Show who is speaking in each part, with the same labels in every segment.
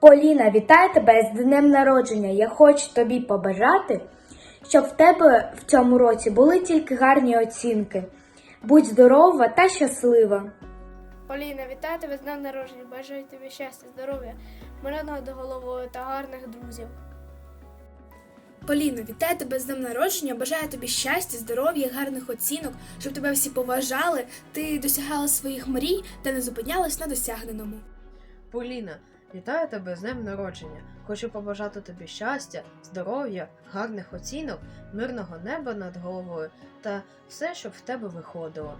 Speaker 1: Поліна, вітаю тебе з днем народження. Я хочу тобі побажати, щоб в тебе в цьому році були тільки гарні оцінки. Будь здорова та щаслива.
Speaker 2: Поліна, вітаю тебе з днем народження. Бажаю тобі щастя, здоров'я, мирного до головою та гарних друзів.
Speaker 3: Поліно, вітаю тебе з днем народження. Бажаю тобі щастя, здоров'я, гарних оцінок, щоб тебе всі поважали, ти досягала своїх мрій та не зупинялась на досягненому.
Speaker 4: Поліна, вітаю тебе з днем народження. Хочу побажати тобі щастя, здоров'я, гарних оцінок, мирного неба над головою та все, щоб в тебе виходило.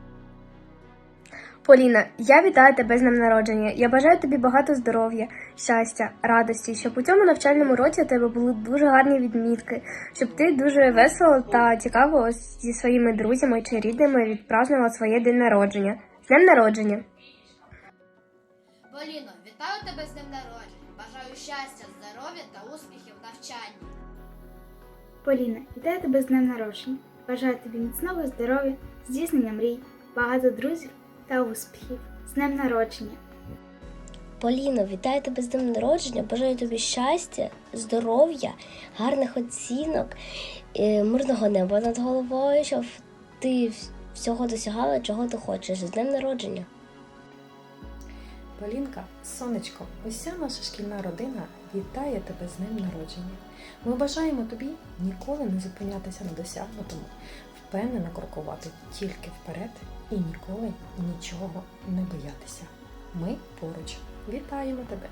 Speaker 5: Поліна, я вітаю тебе з днем народження. Я бажаю тобі багато здоров'я, щастя, радості, щоб у цьому навчальному році у тебе були дуже гарні відмітки, щоб ти дуже весело та цікаво зі своїми друзями чи рідними відпразнувала своє день народження. З днем народження!
Speaker 6: Поліно, вітаю тебе з днем народження. Бажаю щастя, здоров'я та успіхів в навчанні.
Speaker 7: Поліна, вітаю тебе з днем народження. Бажаю тобі міцного здоров'я, здійснення мрій, багато друзів та успіхів. З днем народження!
Speaker 8: Поліно, вітаю тебе з днем народження. Бажаю тобі щастя, здоров'я, гарних оцінок, е, мирного неба над головою, щоб ти всього досягала, чого ти хочеш. З днем народження.
Speaker 9: Полінка, сонечко, уся наша шкільна родина вітає тебе з ним народження. Ми бажаємо тобі ніколи не зупинятися на досягнутому, впевнено крокувати тільки вперед і ніколи нічого не боятися. Ми поруч вітаємо тебе!